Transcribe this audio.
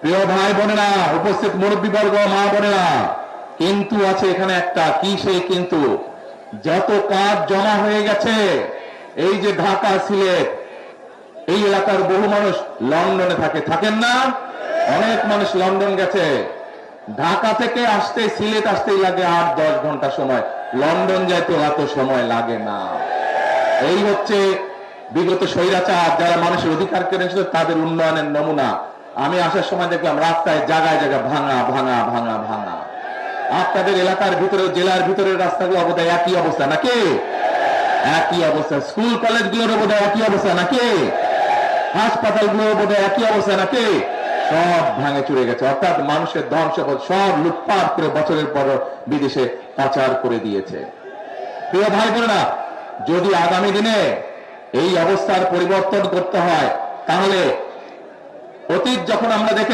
প্রিয় ভাই বোনেরা, উপস্থিত মুরব্বীবর্গ, মা বোনেরা, কিন্তু আছে এখানে একটা, কি সেই কিন্তু? যত কাজ জমা হয়ে গেছে, এই যে ঢাকা, সিলেট, এই এলাকার বহু মানুষ লন্ডনে থাকে। থাকেন না? অনেক মানুষ লন্ডন গেছে। ঢাকা থেকে আসতে, সিলেট আসতেই লাগে আট, দশ ঘণ্টা সময়। লন্ডন যাইতে এত সময় লাগে না। এই হচ্ছে বিগত স্বৈরাচার, যারা মানুষের অধিকার কেড়ে নিয়েছিল তাদের উন্নয়নের নমুনা। আমি আসার সময় দেখলাম রাস্তায় জায়গায় জায়গায় ভাঙা ভাঙা ভাঙা ভাঙা। আপনাদের এলাকার ভিতরে, জেলার ভিতরের রাস্তাগুলো বোধহয় একই অবস্থা, নাকি? একই অবস্থা। স্কুল, কলেজগুলোর বোধহয় একই অবস্থা, নাকি? হাসপাতালগুলোর বোধহয় একই অবস্থা, নাকি? সব ভাঙে চুরে গেছে। অর্থাৎ মানুষের ধন সম্পদ সব লুটপাট করে বছরের পর বিদেশে পাচার করে দিয়েছে। প্রিয় ভাই বোনেরা, যদি আগামী দিনে এই অবস্থার পরিবর্তন করতে হয়, তাহলে অতীত যখন আমরা দেখে